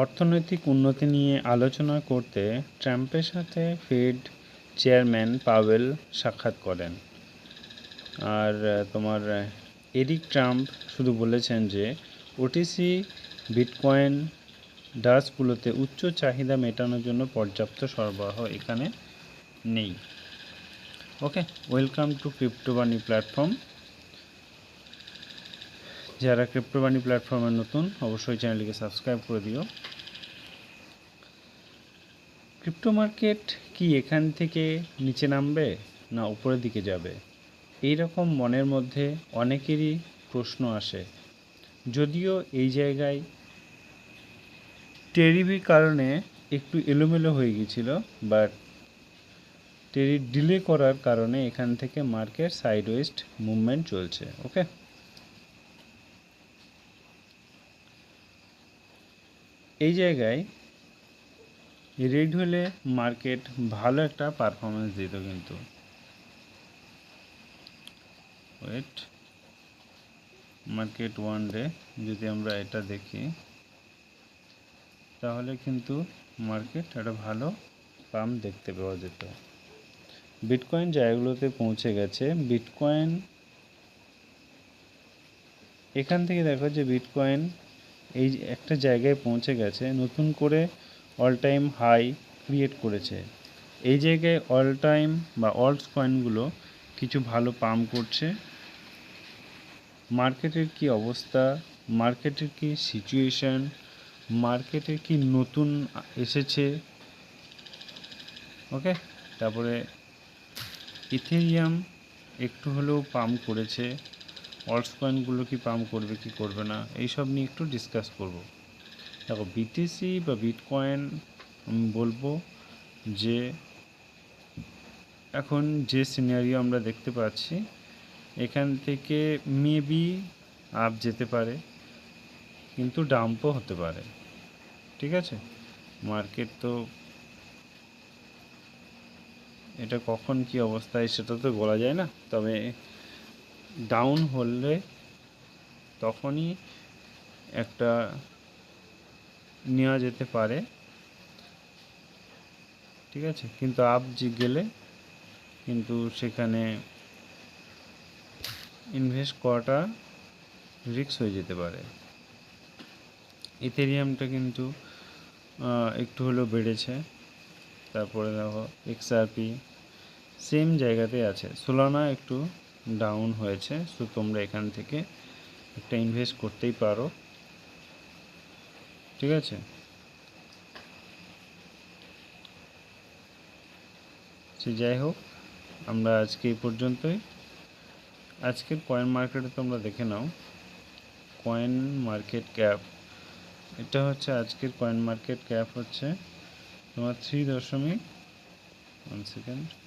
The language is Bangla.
অর্থনৈতিক উন্নতি নিয়ে আলোচনা করতে ট্রাম্পের সাথে ফেড চেয়ারম্যান পাওয়েল সাক্ষাৎ করেন। আর তোমার এরিক ট্রাম্প শুধু বলেছেন যে ওটিসি বিটকয়েন ডাসগুলোতে উচ্চ চাহিদা মেটানোর জন্য পর্যাপ্ত সরবরাহ এখানে নেই। Okay, welcome to CryptoBunny platform. যারা ক্রিপ্টোবানি প্ল্যাটফর্মে নতুন, অবশ্যই চ্যানেলটিকে সাবস্ক্রাইব করে দিও। ক্রিপ্টো মার্কেট কি এখান থেকে নিচে নামবে না উপরের দিকে যাবে? এই রকম মনের মধ্যে অনেকেরই প্রশ্ন আসে। যদিও এই জায়গায় টেরিবির কারণে একটু এলোমেলো হয়ে গিয়েছিল বাট টেরি ডিলে করার কারণে এখান থেকে মার্কেট সাইড ওয়েস্ট মুভমেন্ট চলছে ওকে এই জায়গায় রেড হলে মার্কেট ভালো একটা পারফরমেন্স দিত কিন্তু। ওয়েট মার্কেট ওয়ান ডে যদি আমরা এটা দেখি, তাহলে কিন্তু মার্কেট একটা ভালো পাম্প দেখতে পাওয়া যেত। বিটকয়েন জায়গাগুলোতে পৌঁছে গেছে। বিটকয়েন এখান থেকে দেখো যে বিটকয়েন এই একটা জায়গায় পৌঁছে গেছে, নতুন করে অল টাইম হাই ক্রিয়েট করেছে। এই জায়গায় অল টাইম বা অল্ট কয়েনগুলো কিছু ভালো পাম্প করছে। মার্কেটের কি অবস্থা? মার্কেটের কি সিচুয়েশান মার্কেটে কি নতুন এসেছে? ওকে তারপরে ইথেরিয়াম একটু হলেও পাম্প করেছে। অল্টস কয়েনগুলো কি পাম্প করবে, কি করবে না, এইসব নিয়ে একটু ডিসকাস করব। দেখো বিটিসি বা বিটকয়েন আমি বলব যে, এখন যে সিনারিও আমরা দেখতে পাচ্ছি, এখান থেকে মেবি আপ যেতে পারে, কিন্তু ডাম্পও হতে পারে। ঠিক আছে? মার্কেট তো এটা কখন কি অবস্থায় সেটা তো বলা যায় না, তবে ডাউন হলে তখনই একটা নেওয়া যেতে পারে। ঠিক আছে? কিন্তু আপ যে গেলে কিন্তু সেখানে ইনভেস্ট করাটা রিস্ক হয়ে যেতে পারে। ইথেরিয়ামটা কিন্তু একটু হলেও বেড়েছে। তারপরে দেখো এক্সআরপি সেম জায়গাতে আছে। সোলানা একটু ডাউন হয়েছে সো তোমরা এখান থেকে একটা ইনভেস্ট করতেই পারো। ঠিক আছে? সে যাই হোক, আমরা আজকে এই পর্যন্তই। আজকের কয়েন মার্কেটে তোমরা দেখে নাও। কয়েন মার্কেট ক্যাপ এটা হচ্ছে আজকের কয়েন মার্কেট ক্যাপ হচ্ছে তোমার থ্রি দশমিক ওয়ান সেকেন্ড